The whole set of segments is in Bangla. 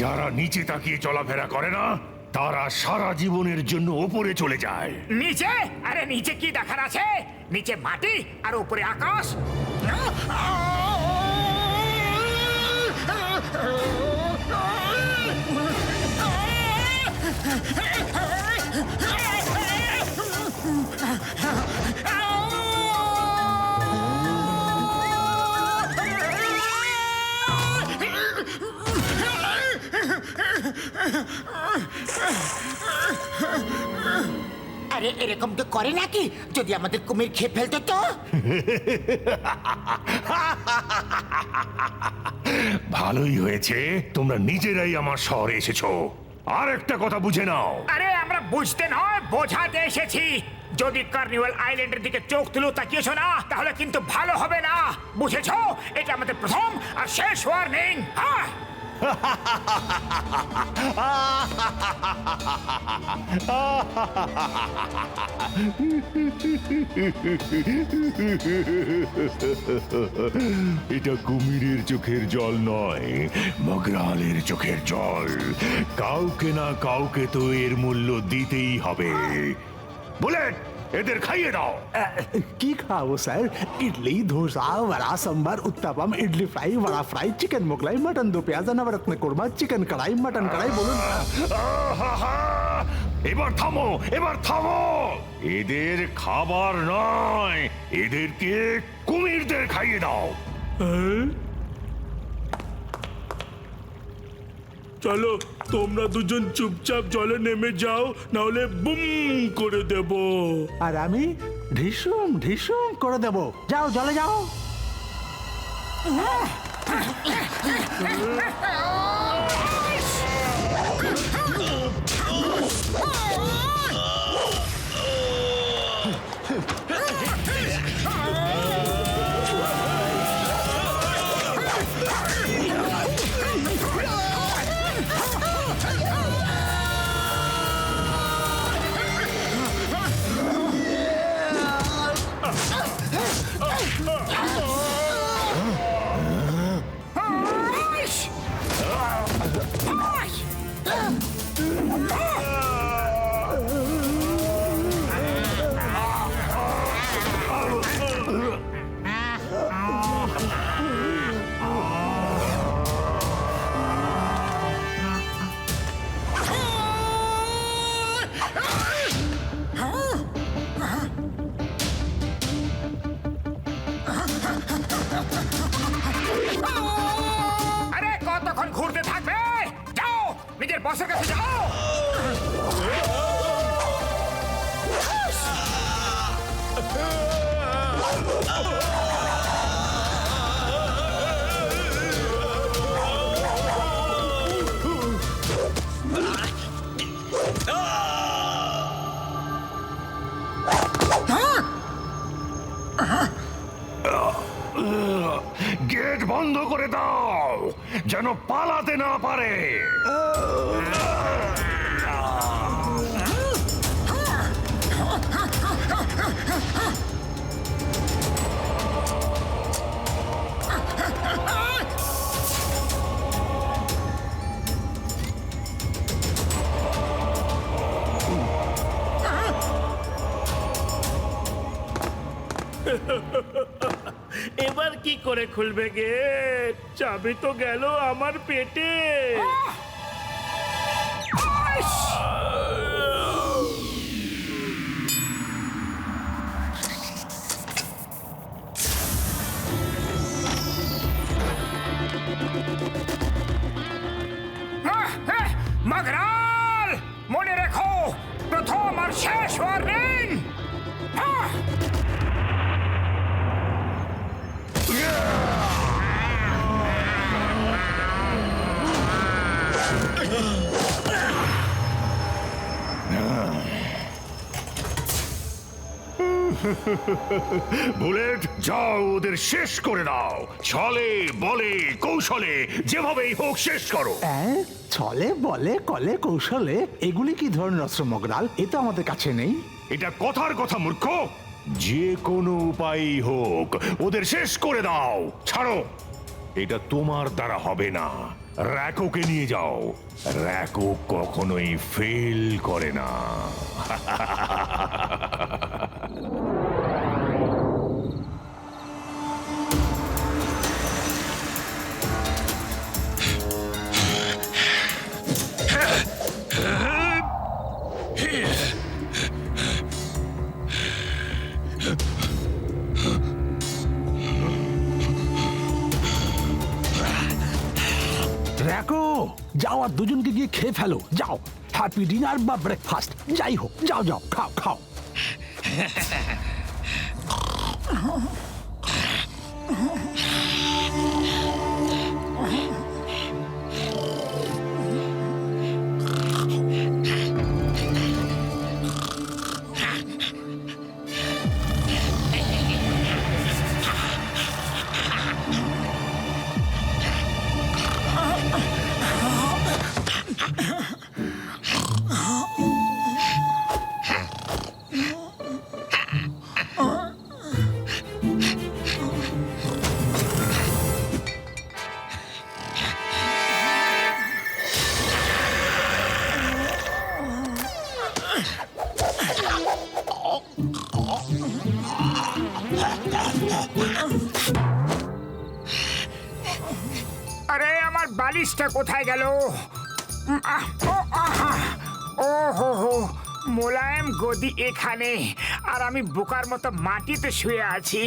যারা নিচে তাকিয়ে চলাফেরা করে না, তারা সারা জীবনের জন্য ওপরে চলে যায়। নিচে? আরে নিচে কি দেখার আছে? নিচে মাটি আর উপরে আকাশ। আরে এরকম তো করে নাকি? যদি আমাদের কুমির খেয়ে ফেলতো তো? ভালোই হয়েছে তোমরা নিজেরাই আমার শহরে এসেছ। আর একটা কথা বুঝে নাও। আরে আমরা বুঝতে নয় বোঝাতে এসেছি। যদি কার্নিভাল আইল্যান্ডের দিকে চোখ তুলো তাকিয়েছো না? তাহলে কিন্তু ভালো হবে না। বুঝেছ? এটা আমাদের প্রথম আর শেষ ওয়ার্নিং হ্যাঁ। এটা কুমিরের চোখের জল নয়, মগরালের চোখের জল। কাউকে না কাউকে তো এর মূল্য দিতেই হবে। বুলেট এদের খাইয়ে দাও কি খাব sir idli dosa vada sambar uttapam idli fry vada fry chicken Mughlai mutton do pyaza navratan korma chicken kadai mutton kadai বলুন আহাহা! এবার থামো এবার থামো এদের খাবার নয় এদেরকে কুমিরদের খাইয়ে দাও চলো তোমরা দুজন চুপচাপ জলে নেমে যাও নাহলে বুম করে দেব। আর আমি ঢিসুম ঢিসুম করে দেব। যাও জলে যাও। গেট বন্ধ করে দাও যেন পালাতে না পারে Ha ha ha ha! কি করে খুলবে গে? চাবি তো গেল আমার পেটে। বুলেট যাও ওদের শেষ করে দাও। ছলে বলে কৌশলে যেভাবেই হোক শেষ করো। হ্যাঁ ছলে বলে কলে কৌশলে এগুলি কি ধরনের অস্ত্র মগরাল? এ তো আমাদের কাছে নেই। এটা কথার কথা মূর্খ। যে কোনো উপায়ই হোক ওদের শেষ করে দাও। ছাড়ো। এটা তোমার দ্বারা হবে না। র্যাকোকে নিয়ে যাও। র্যাকো কখনোই ফেল করে না। যাও আর দুজনকে গিয়ে খেয়ে ফেলো যাও হ্যাপি ডিনার বা ব্রেকফাস্ট যাই হোক, যাও যাও, খাও খাও। এখানে আর আমি বোকার মতো মাটিতে শুয়ে আছি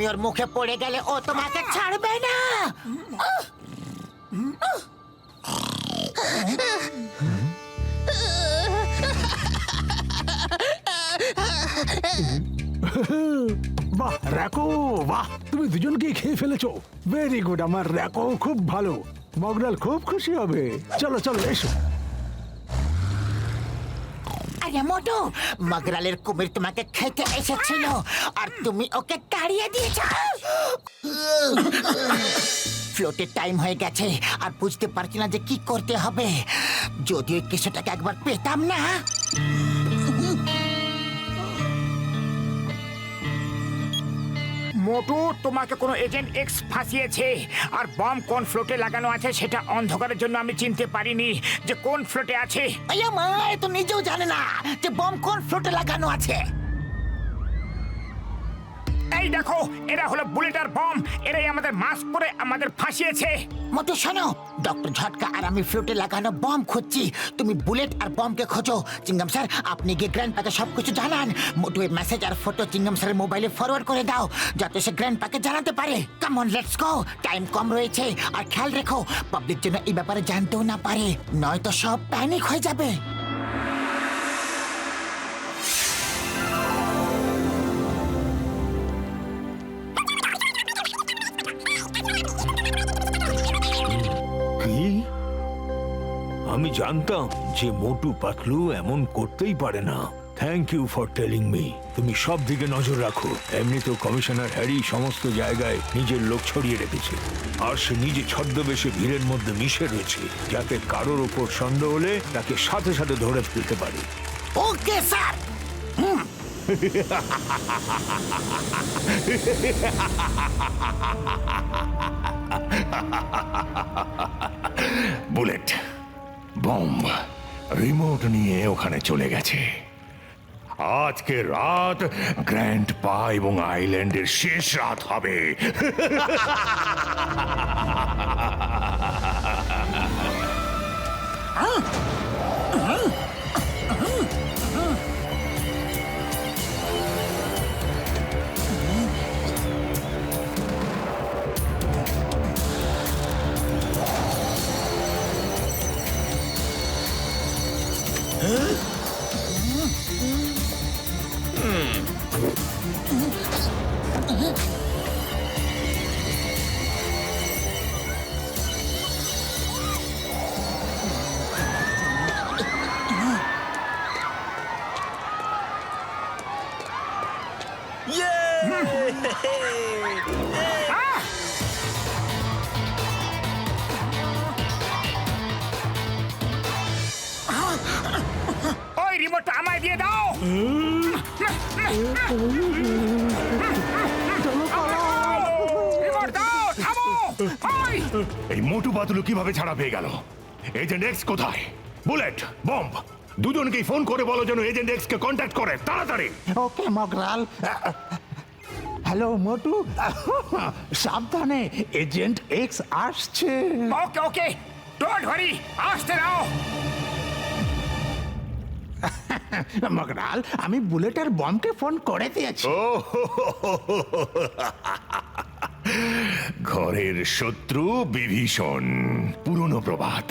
তুমি ওর মুখে পড়ে গেলে ও তোমাকে ছাড়বে না। বাহ, র্যাকো, বাহ, তুমি দুজনকেই খেয়ে ফেলেছো। ভেরি গুড আমার র্যাকো খুব ভালো। মগরাল খুব খুশি হবে। চলো চলো, এসো। মোটু মগরালের কুমির তোমাকে খেতে এসেছিল, আর তুমি ওকে তাড়িয়ে দিয়েছ। ফ্লোটের টাইম হয়ে গেছে, আর বুঝতে পারছি না যে কি করতে হবে। যদি ওই একবার পেতাম না। মোটু, তোমাকে কোনো এজেন্ট এক্স ফাঁসিয়েছে আর বম কোন ফ্লোটে লাগানো আছে সেটা অন্ধকারের জন্য আমি চিনতে পারিনি যে কোন ফ্লোটে আছে। আয়া মা এ তো নিজেও জানে না যে বম কোন ফ্লোটে লাগানো আছে। এই দেখো, এরা হলো বুলেট আর বম। এরাই আমাদের মাস্ক পরে আমাদের ফাঁসিয়েছে। মোটু শোনো, ডক্টর ঝটকা আর আমি ফ্লোটে লাগানো বম খুঁজছি। তুমি বুলেট আর বমকে খোঁজো। চিঙ্গম স্যার, আপনি গিয়ে গ্র্যান্ড পাকে সবকিছু জানান। মোটু এই মেসেজ আর ফটো চিঙ্গম স্যারের মোবাইলে ফরওয়ার্ড করে দাও, যাতে সে গ্র্যান্ড পাকে জানাতে পারে। Come on let's go time কম রয়েছে, আর খেয়াল রেখো পাবলিক যেন এই ব্যাপারে জানতেও না পারে, নয়তো সব প্যানিক হয়ে যাবে। জানতাম যে মোটু পাতলু এমন করতেই পারে না। Thank you for telling me তুমি সব দিকে নজর রাখো। এমনিতেও কমিশনার হ্যারি সমস্ত জায়গায় নিজের লোক ছড়িয়ে রেখেছে। আর সে নিজে ছদ্মবেশে ভিড়ের মধ্যে মিশে রয়েছে যাতে কারোর ওপর সন্দেহ হলে তাকে সাথে সাথে ধরে ফেলতে পারে। Okay sir. Bullet. Bomb remote নিয়ে ওখানে চলে গেছে। আজকে রাত গ্র্যান্ড পা এবং আইল্যান্ডের শেষ রাত হবে। এই মোটু পাতলু কীভাবে ছাড়া পেয়ে গেল? এজেন্ট এক্স কোথায়? বুলেট বম্ব দুজনকেই ফোন করে বলো যেন এজেন্ট এক্স কে কন্ট্যাক্ট করে তাড়াতাড়ি। ওকে মগরাল। হ্যালো মোটু। সাবধানে এজেন্ট এক্স আসছে। ওকে ওকে ডোন্ট ওয়ারি আসতে দাও। মগরাল, আমি বুলেটের বমকে ফোন করে দিয়েছি। ঘরের শত্রু বিভীষণ, পুরনো প্রভাত,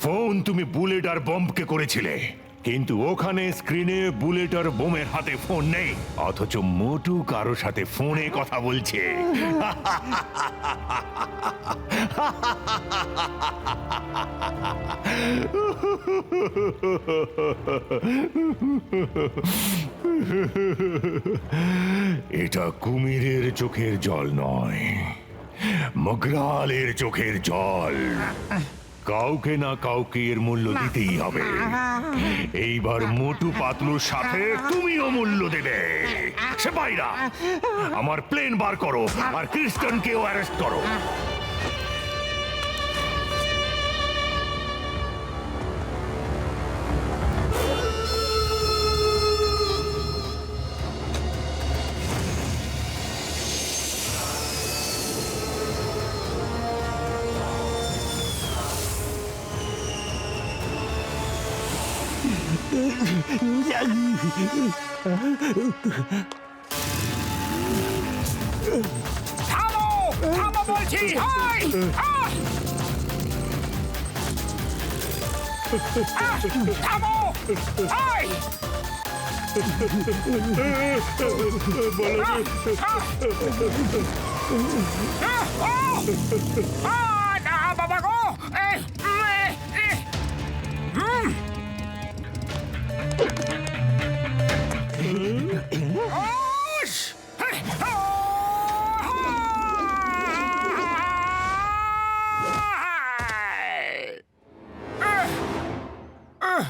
ফোন তুমি বুলেট আর বম্বকে করেছিলে। কিন্তু ওখানে স্ক্রিনে বুলেট আর বোমের হাতে ফোন নেই, অথচ মোটু কারও সাথে ফোনে কথা বলছে। এটা কুমিরের চোখের জল নয়, মগরালের চোখের জল। কাউকে না কাউকে এর মূল্য দিতেই হবে। এইবার মোটু পাতলুর সাথে তুমিও মূল্য দেবে। সেপাইরা আমার প্লেন বার করো আর ক্রিস্টানকেও অ্যারেস্ট করো। タモボルテはいあモはいああ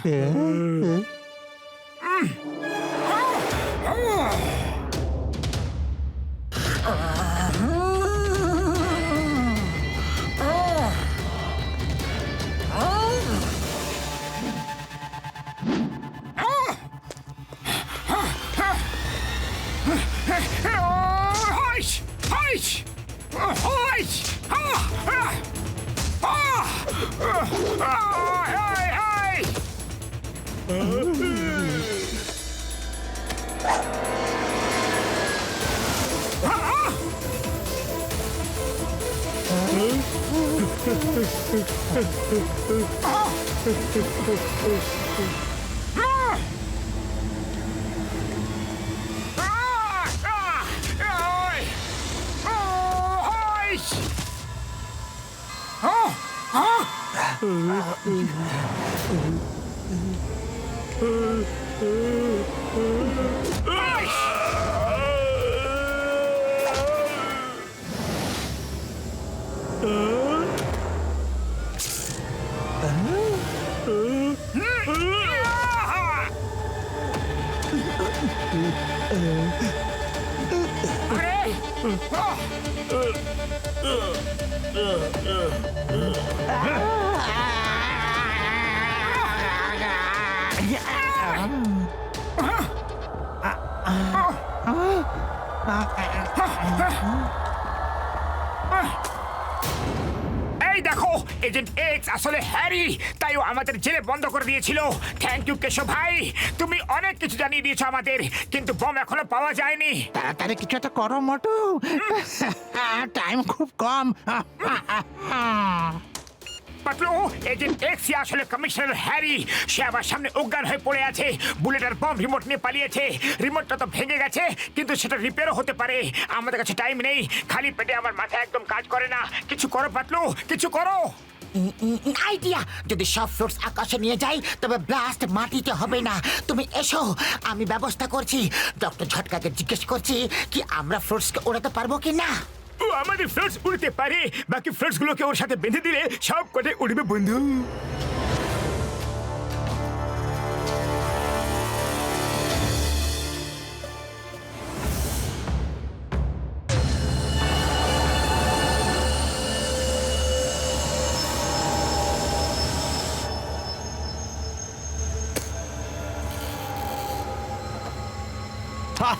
别 আহ! আরে! Ah! এই দেখো এজেন্ট এক্স আসলে হ্যারি তাই ও আমাদের জেলে বন্ধ করে দিয়েছিল। থ্যাংক ইউ কেশব ভাই। তুমি অনেক কিছু জানিয়ে দিয়েছ আমাদের কিন্তু বম এখনও পাওয়া যায়নি। তাড়াতাড়ি কিছু একটা করো মোটু। টাইম খুব কম। পাতলু এজেন্ট এক্স আসলে কমিশনার হ্যারি। সে আমার সামনে অজ্ঞান হয়ে পড়ে আছে। বুলেটের বম রিমোট নিয়ে পালিয়েছে। রিমোটটা তো ভেঙে গেছে, কিন্তু সেটা রিপেয়ারও হতে পারে। আমাদের কাছে টাইম নেই। খালি পেটে আমার মাথা একদম কাজ করে না। কিছু করো, পাতলু, কিছু করো। আইডিয়া যদি সব ফ্রুটস আকাশে নিয়ে যাই তবে ব্লাস্ট মাটিতে হবে না। তুমি এসো, আমি ব্যবস্থা করছি। ডক্টর ঝটকাকে জিজ্ঞেস করছি কি আমরা ফ্রুটসকে ওড়াতে পারব কি না? ও, আমাদের ফ্লোটস উড়তে পারে। বাকি ফ্লোটস গুলোকে ওর সাথে বেঁধে দিলে সব কটে উড়বে, বন্ধু।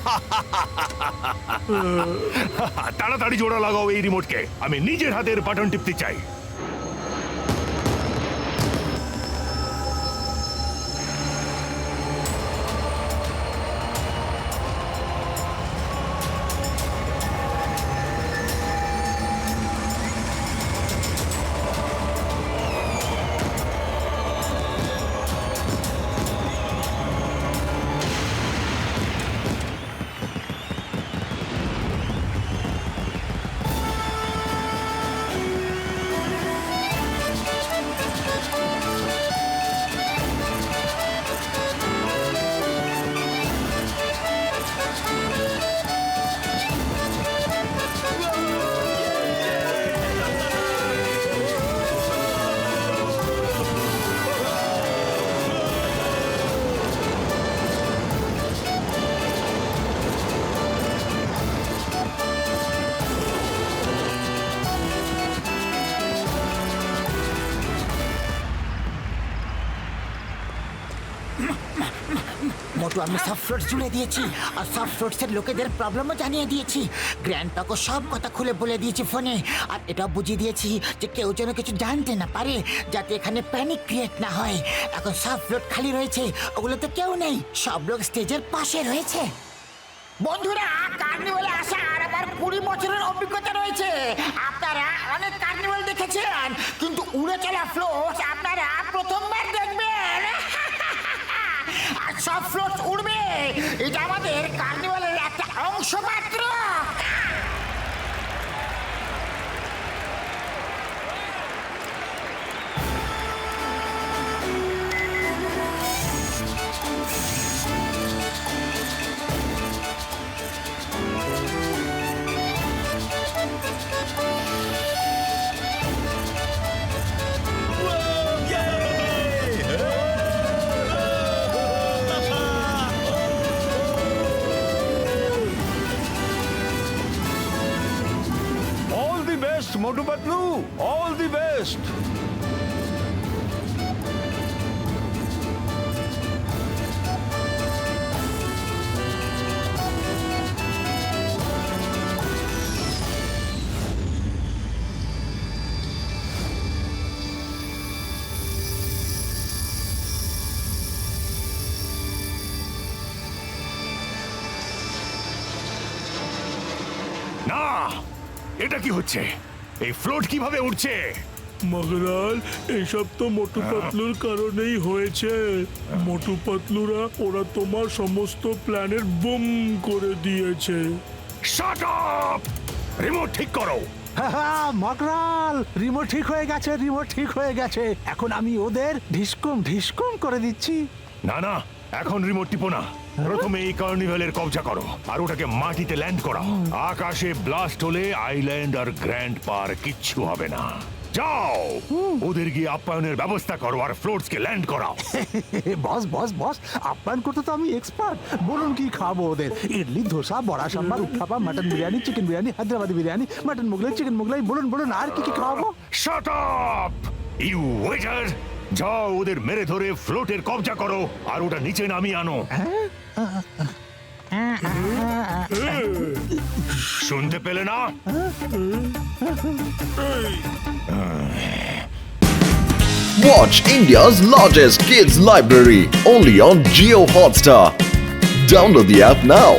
তাড়াতাড়ি জোড়া লাগাও এই রিমোটকে। আমি নিজের হাতের বাটন টিপতে চাই। মোটু আমি ফ্রুটস জুড়ে দিয়েছি, আর ফ্রুটসের লোকেদের প্রবলেমও জানিয়ে দিয়েছি। গ্র্যান্ড পাকো সব কথা খুলে বলে দিয়েছি ফোনে আর এটা বুঝিয়ে দিয়েছি যে কেউ যেন কিছু জানতে না পারে, যাতে এখানে প্যানিক ক্রিয়েট না হয়। এখন সব ফ্লোট খালি রয়েছে, ওগুলোতে কেউ নেই, সব লোক স্টেজের পাশে রয়েছে। বন্ধুরা কার্নিভালে আসা আর আমার কুড়ি বছরের অভিজ্ঞতা রয়েছে। আপনারা অনেক কার্নিভাল দেখেছেন, কিন্তু উড়ে চলা ফ্লোট আপনারা প্রথমবার দেখবেন। সব ফ্লোট উড়বে। এটা আমাদের কার্নিভালের একটা অংশ মাত্র Motu Patlu all the best এটা কি হচ্ছে? এই ফ্লোট কীভাবে উঠছে মগরাল এইসব তো মোটু পাতলুর কারণেই হয়েছে। মোটু পাতলুরা ওরা তোমার সমস্ত প্ল্যানের বুম করে দিয়েছে। শাট আপ রিমোট ঠিক করো। মগরাল রিমোট ঠিক হয়ে গেছে রিমোট ঠিক হয়ে গেছে। এখন আমি ওদের ঢিসকুম ঢিসকুম করে দিচ্ছি। না না এখন রিমোট টিপো না। প্রথমে এই কার্নিভেলের কবজা করো আর ওটাকে মাটিতে ল্যান্ড করাও। আকাশে ব্লাস্ট হলে আইল্যান্ড আর গ্র্যান্ড পার কিচ্ছু হবে না। যাও! ওদের গিয়ে আপ্যায়নের ব্যবস্থা করো আর ফ্লোটসকে ল্যান্ড করাও। বস বস বস আপ্যায়ন করতে তো আমি এক্সপার্ট বলুন কি খাব ওদের? Idli dosa vada sambar uttapam mutton biryani chicken biryani Hyderabadi biryani mutton Mughlai chicken Mughlai বলুন বলুন আর কি কি খাওয়াবো শাট আপ ইউ ওয়েটার যাও ওদের মেরে ধরে ফ্লোটের কবজা করো আর ওটা নিচে নামিয়ে আনো। শুনতে পেলে না Watch India's largest kids library only on Geo Hotstar. Download the app now.